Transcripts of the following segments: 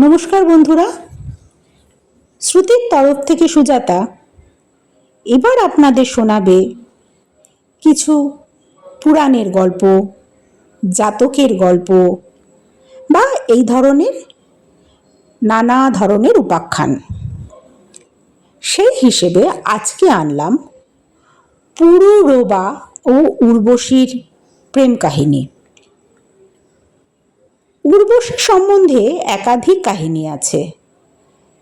নমস্কার বন্ধুরা। শ্রুতির তরফ থেকে সুজাতা এবার আপনাদের শোনাবে কিছু পুরাণের গল্প, জাতকের গল্প বা এই ধরনের নানা ধরনের উপাখ্যান। সেই হিসেবে আজকে আনলাম পুরুরোবা ও উর্বশীর প্রেম কাহিনী। উর্বশী সম্বন্ধে একাধিক কাহিনী আছে।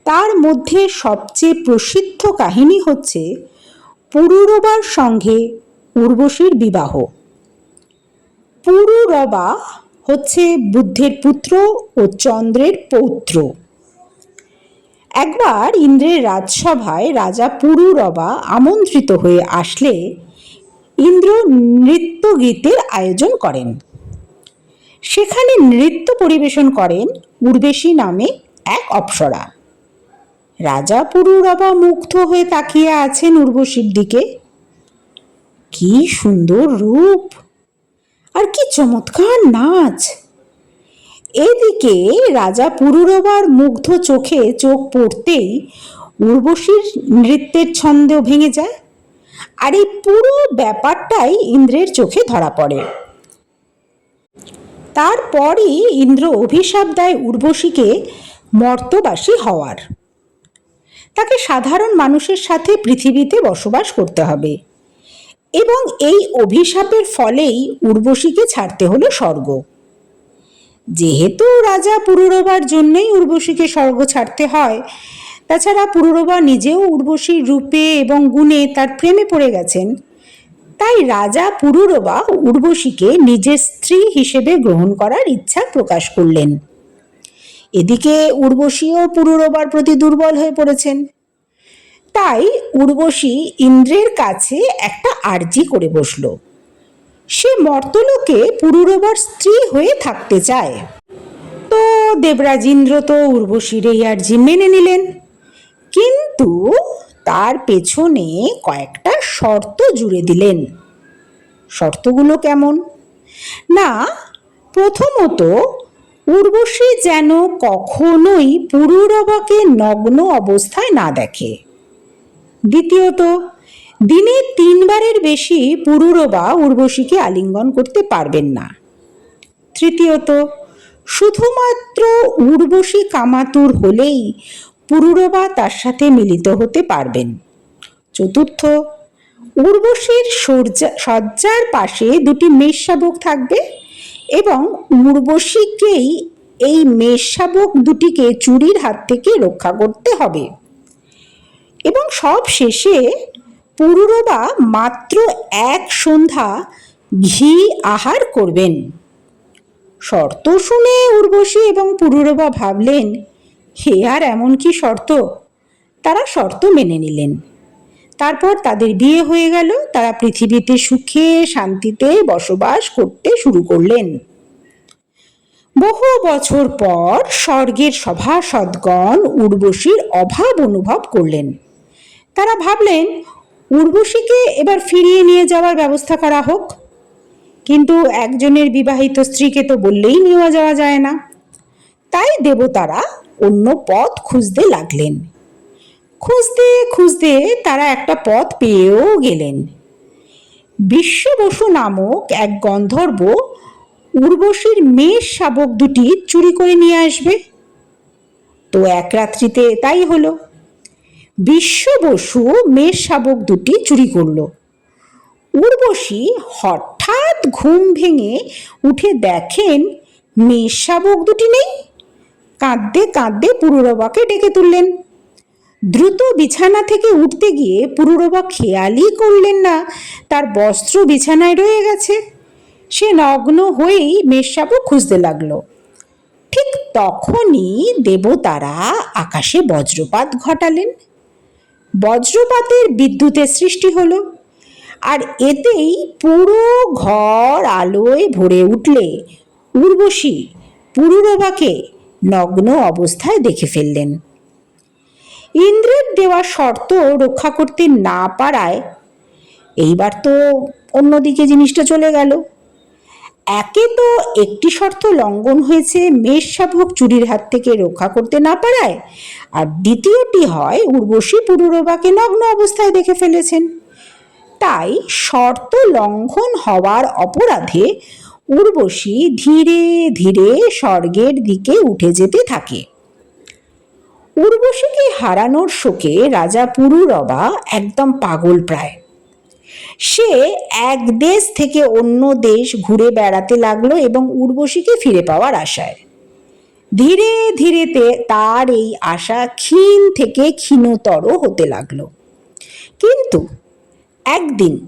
তার মধ্যে সবচেয়ে প্রসিদ্ধ কাহিনী হচ্ছে পুরুরবার সঙ্গে উর্বশীর বিবাহ। পুরুরবা হচ্ছে বুদ্ধের পুত্র ও চন্দ্রের পৌত্র। একবার ইন্দ্রের রাজসভায় রাজা পুরুরবা আমন্ত্রিত হয়ে আসলে ইন্দ্র নৃত্য গীতের আয়োজন করেন। সেখানে নৃত্য পরিবেশন করেন উর্বেশী নামে এক অপ্সরা। রাজা পুরুরবা মুগ্ধ হয়ে তাকিয়ে আছেন উর্বশীর দিকে। কি সুন্দর রূপ! আর কি চমৎকার নাচ! এদিকে রাজা পুরুরবার মুগ্ধ চোখে চোখ পড়তেই উর্বশীর নৃত্যের ছন্দ ভেঙে যায়। আর এই পুরো ব্যাপারটাই ইন্দ্রের চোখে ধরা পড়ে। তারপরই ইন্দ্র অভিশাপ দেয় উর্বশীকে মর্তবাসী হওয়ার। তাকে সাধারণ মানুষের সাথে পৃথিবীতে বসবাস করতে হবে। এবং এই অভিশাপের ফলেই উর্বশীকে ছাড়তে হলো স্বর্গ। যেহেতু রাজা পুরুরবার জন্যই উর্বশীকে স্বর্গ ছাড়তে হয়, তাছাড়া পুরুরবা নিজেও উর্বশীর রূপে এবং গুণে তার প্রেমে পড়ে গেছেন। তাই রাজা পুরুরবা উর্বশীকে নিজের স্ত্রী হিসেবে গ্রহণ করার ইচ্ছা প্রকাশ করলেন। এদিকে উর্বশীও পুরুরবার প্রতি দুর্বল হয়ে পড়েছেন। তাই উর্বশী ইন্দ্রের কাছে একটা আর্জি করে বসল। সে মর্তলোকে পুরুরবার স্ত্রী হয়ে থাকতে চায়। তো দেবরাজ ইন্দ্র তো উর্বশীর এই আর্জি মেনে নিলেন। কিন্তু তার পেছনে কয়েকটা শর্ত জুড়ে দিলেন। শর্তগুলো কেমন? না, প্রথমত, উর্বশী যেন কখনোই পুরুরবাকে নগ্ন অবস্থায় না দেখে। দ্বিতীয়ত, দিনে তিনবারের বেশি পুরুরবা উর্বশীকে আলিঙ্গন করতে পারবেন না। তৃতীয়ত, শুধুমাত্র উর্বশী কামাতুর হলেই পুরুরবা তার সাথে মিলিত হতে পারবেন। চতুর্থ উর্বশীর সজ্জার পাশে দুটি মেষ শাবক থাকবে এবং উর্বশীকেই এই মেষ শাবক দুটিকে চুরির হাত থেকে রক্ষা করতে হবে। এবং সব শেষে পুরুরবা মাত্র এক সন্ধ্যা ঘি আহার করবেন। শর্ত শুনে উর্বশী এবং পুরুরবা ভাবলেন, হে আর এমন কি শর্ত? তারা শর্ত মেনে নিলেন। তারপর তাদের বিয়ে হয়ে গেল। তারা পৃথিবীতে সুখে, শান্তিতে বসবাস করতে শুরু করলেন। বহু বছর পর স্বর্গের সভাসদগণ উর্বশীর অভাব অনুভব করলেন। তারা ভাবলেন, উর্বশীকে এবার ফিরিয়ে নিয়ে যাওয়ার ব্যবস্থা করা হোক। কিন্তু একজনের বিবাহিত স্ত্রীকে তো বললেই নেওয়া যাওয়া যায় না। তাই দেবতারা অন্য পথ খুঁজতে লাগলেন। খুঁজতে খুঁজতে তারা একটা পথ পেয়েও গেলেন। বিশ্ব বসু নামক এক গন্ধর্ব উর্বশীর মেষ শাবক দুটি চুরি করে নিয়ে আসবে। তো এক রাত্রিতে তাই হলো। বিশ্ব বসু মেষ শাবক দুটি চুরি করল। উর্বশী হঠাৎ ঘুম ভেঙে উঠে দেখেন মেষ শাবক দুটি নেই। কাঁদতে কাঁদতে পুরুরবাকে ডেকে তুললেন। দ্রুত বিছানা থেকে উঠতে গিয়ে পুরুরবা খেয়ালই করলেন না। তার বস্ত্র বিছানায় রয়ে গেছে। সে নগ্ন হয়েই মেষশাবক খুঁজতে লাগল। ঠিক তখনই দেবতারা আকাশে বজ্রপাত ঘটালেন। বজ্রপাতের বিদ্যুতের সৃষ্টি হলো আর এতেই পুরো ঘর আলোয় ভরে উঠলে উর্বশী পুরুরবাকে নগ্ন অবস্থায় দেখে ফেললেন। ইন্দ্রের দেওয়া শর্ত রক্ষা করতে না পারায় এইবার তো অন্যদিকে জিনিসটা চলে গেল। একে তো একটি শর্ত লঙ্ঘন হয়েছে মেষ শাবক চুরির হাত থেকে রক্ষা করতে না পারায়, আর দ্বিতীয়টি হয় উর্বশী পুরুরবাকে নগ্ন অবস্থায় দেখে ফেলেছেন। তাই শর্ত লঙ্ঘন হওয়ার অপরাধে উর্বশী ধীরে ধীরে স্বর্গের দিকে উঠে যেতে থাকে। উর্বশীকে হারানোর শোকে রাজা পুরুরবা একদম পাগল প্রায়। সে এক দেশ থেকে অন্য দেশ ঘুরে বেড়াতে লাগল এবং উর্বশীকে ফিরে পাওয়ার আশায়। ধীরে ধীরে তার এই আশা ক্ষীণ থেকে ক্ষীণতর হতে লাগল। কিন্তু একদিন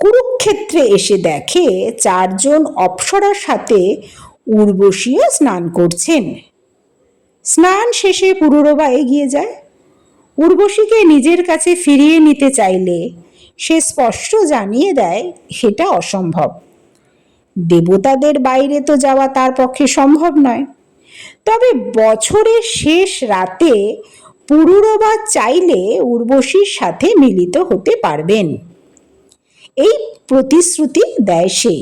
কুরুক্ষেত্রে এসে দেখে চারজন অপ্সরার সাথে উর্বশীও স্নান করছেন। স্নান শেষে পুরুরবা এগিয়ে যায়। উর্বশীকে নিজের কাছে ফিরিয়ে নিতে চাইলে সে স্পষ্ট জানিয়ে দেয় সেটা অসম্ভব। দেবতাদের বাইরে তো যাওয়া তার পক্ষে সম্ভব নয়। তবে বছরের শেষ রাতে পুরুরবা চাইলে উর্বশীর সাথে মিলিত হতে পারবেন। এই প্রতিশ্রুতি দেয় সে।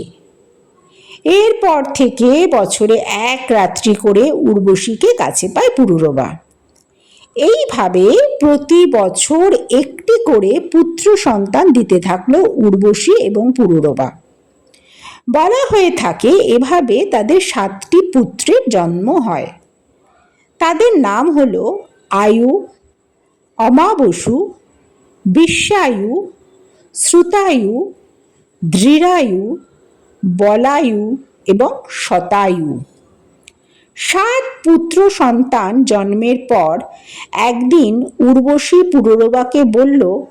এরপর থেকে বছরে এক রাত্রি করে উর্বশীকে কাছে পায় পুরুরবা। এইভাবে প্রতি বছর একটি করে পুত্র সন্তান দিতে থাকল উর্বশী এবং পুরুরবা। বলা হয়ে থাকে এভাবে তাদের সাতটি পুত্রের জন্ম হয়। তাদের নাম হল আয়ু, অমাবসু বিশ্বায়ু শ্রুতায়ু, দৃঢ়ায়ু বলায়ু এবং শতায়ু সাত পুত্র সন্তান জন্মের পর একদিন উর্বশী পুরুরবাকে বলল,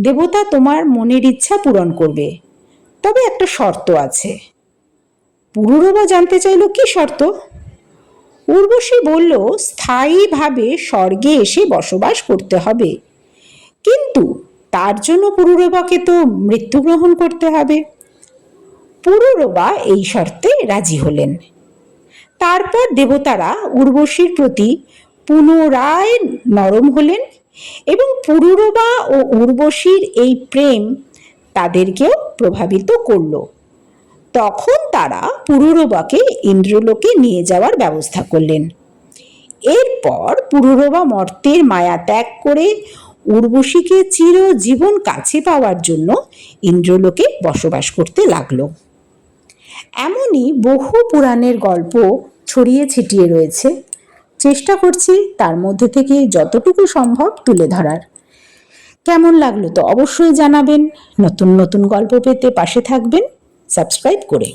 দেবতা, তোমার মনের ইচ্ছা পূরণ করবে। তবে একটা শর্ত আছে। পুরুরবা জানতে চাইল কি শর্ত? উর্বশী বলল, স্থায়ীভাবে স্বর্গে এসে বসবাস করতে হবে। কিন্তু তার জন্য পুরুরবাকে তো মৃত্যুগ্রহণ করতে হবে। পুরুরবা এই শর্তে রাজি হলেন। তারপর দেবতারা উর্বশীর প্রতি পুনরায় নরম হলেন এবং পুরুরবা ও উর্বশীর এই প্রেম তাদেরকেও প্রভাবিত করল। তখন তারা পুরুরবাকে ইন্দ্রলোকে নিয়ে যাওয়ার ব্যবস্থা করলেন। এরপর পুরুরবা মর্তের মায়া ত্যাগ করে উর্বশীকে চিরজীবন কাছে পাওয়ার জন্য ইন্দ্রলোকে বসবাস করতে লাগল। এমনই বহু পুরাণের গল্প ছড়িয়ে ছিটিয়ে রয়েছে। চেষ্টা করছি তার মধ্যে থেকে যতটুকু সম্ভব তুলে ধরার। কেমন লাগল তো অবশ্যই জানাবেন। নতুন নতুন গল্প পেতে পাশে থাকবেন। সাবস্ক্রাইব করে